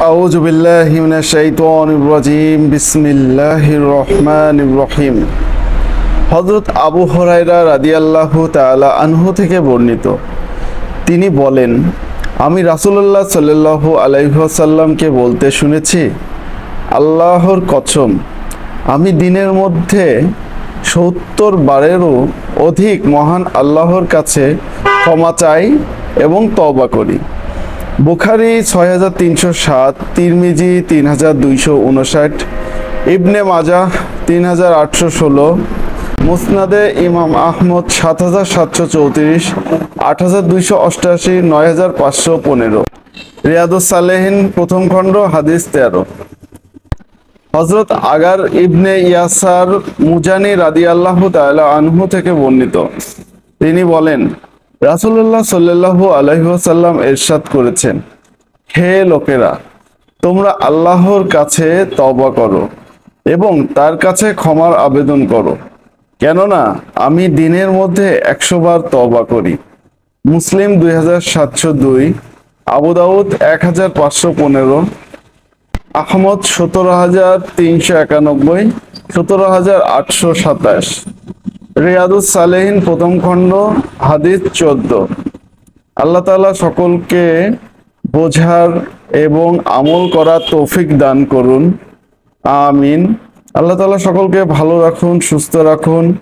أعوذ بالله من الشيطان الرجيم بسم الله الرحمن الرحيم হজরত আবু হরাইরা রাদিয়াল্লাহু তাআলা আনহু থেকে বর্ণিত তিনি বলেন আমি রাসূলুল্লাহ সাল্লাল্লাহু আলাইহি ওয়াসাল্লামকে বলতে শুনেছি আল্লাহর কসম আমি দিনের মধ্যে সত্তর বারেরও অধিক মহান আল্লাহর কাছে ক্ষমা চাই এবং তওবা করি বুখারি ছয় হাজার তিনশো সাত, তিরমিজি তিন হাজার দুইশো উনষাট, ইবনে মাজা তিন হাজার আটশো ষোলো, মুসনাদে ইমাম আহমদ সাত হাজার সাতশো চৌত্রিশ আট হাজার দুইশো অষ্টাশি নয় হাজার পাঁচশো পনেরো। রিয়াদুস সালেহিন প্রথম খণ্ড, হাদিস তেরো। হজরত আগার ইবনে ইয়াসার মুজানি রাদি আল্লাহ তাআলা আনহু থেকে বর্ণিত। তিনি বলেন রাসূলুল্লাহ সাল্লাল্লাহু আলাইহি এরশাদ করেছেন, হে লোকেরা, তোমরা আল্লাহর কাছে তবা করো এবং তার কাছে ক্ষমার আবেদন করো। কেননা আমি দিনের মধ্যে একশো বার তওবা করি। মুসলিম দুই হাজার সাতশো দুই, আবু দাউদ এক হাজার পাঁচশো পনেরো, আহমদ সতেরো হাজার তিনশো একানব্বই, সতেরো হাজার আটশো সাতাশ। রিয়াদুস সালেহীন প্রথম খণ্ড, হাদিস চোদ্দ। আল্লাহ তাআলা সকলকে বোঝার এবং আমল করার তৌফিক দান করুন। আমিন। আল্লাহ তাআলা সকলকে ভালো রাখুন, সুস্থ রাখুন।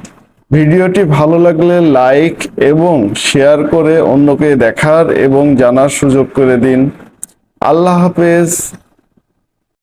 ভিডিওটি ভালো লাগলে লাইক এবং শেয়ার করে অন্যকে দেখার এবং জানার সুযোগ করে দিন। আল্লাহ হাফেজ।